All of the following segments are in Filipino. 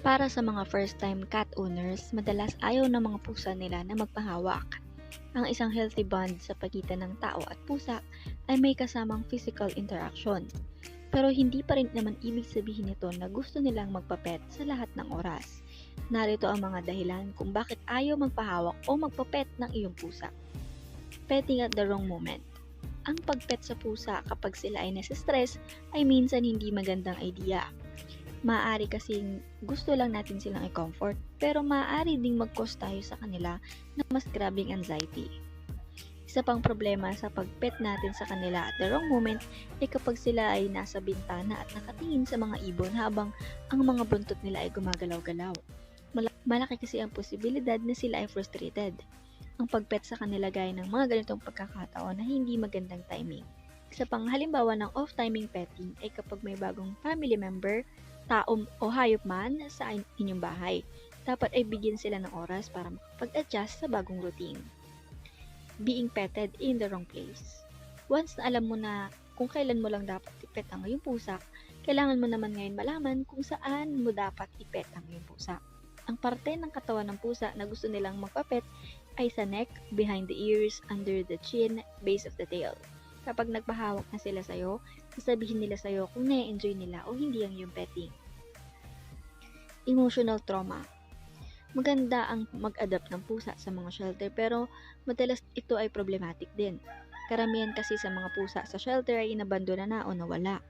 Para sa mga first-time cat owners, madalas ayaw ng mga pusa nila na magpahawak. Ang isang healthy bond sa pagitan ng tao at pusa ay may kasamang physical interaction. Pero hindi pa rin naman ibig sabihin nito na gusto nilang magpapet sa lahat ng oras. Narito ang mga dahilan kung bakit ayaw magpahawak o magpapet ng iyong pusa. Petting at the wrong moment. Ang pagpet sa pusa kapag sila ay nasa-stress ay minsan hindi magandang idea. Maaari kasing gusto lang natin silang i-comfort, pero maaari ding mag-cause tayo sa kanila ng mas grabing anxiety. Isa pang problema sa pagpet natin sa kanila at the wrong moment ay kapag sila ay nasa bintana at nakatingin sa mga ibon habang ang mga buntot nila ay gumagalaw-galaw. Malaki kasi ang posibilidad na sila ay frustrated. Ang pagpet sa kanila gaya ng mga ganitong pagkakataon na hindi magandang timing. Isa pang halimbawa ng off-timing petting ay kapag may bagong family member, tao o hayop man sa inyong bahay. Dapat ay bigyan sila ng oras para makapag-adjust sa bagong routine. Being petted in the wrong place. Once na alam mo na kung kailan mo lang dapat ipet ang iyong pusa, kailangan mo naman ngayon malaman kung saan mo dapat ipet ang iyong pusa. Ang parte ng katawan ng pusa na gusto nilang magpapet ay sa neck, behind the ears, under the chin, base of the tail. Kapag nagpahawak na sila sa'yo, sasabihin nila sa'yo kung na-enjoy nila o hindi ang yung petting. Emotional trauma. Maganda ang mag-adapt ng pusa sa mga shelter pero madalas ito ay problematic din. Karamihan kasi sa mga pusa sa shelter ay inabandona na o nawala.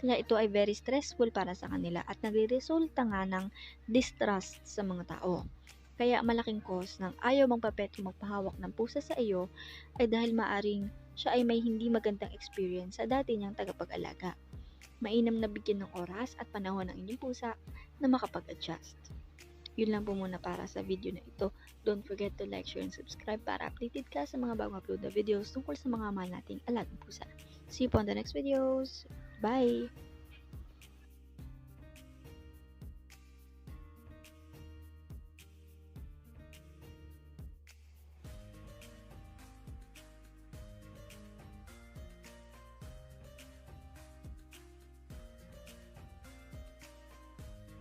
Kaya ito ay very stressful para sa kanila at nagre-resulta nga ng distrust sa mga tao. Kaya malaking cause ng ayaw mong papet magpahawak ng pusa sa iyo ay dahil maaring siya ay may hindi magandang experience sa dati niyang tagapag-alaga. Mainam na bigyan ng oras at panahon ng inyong pusa na makapag-adjust. Yun lang po muna para sa video na ito. Don't forget to like, share, and subscribe para updated ka sa mga bagong upload na videos tungkol sa mga mahal nating alagang pusa. See you on the next videos. Bye!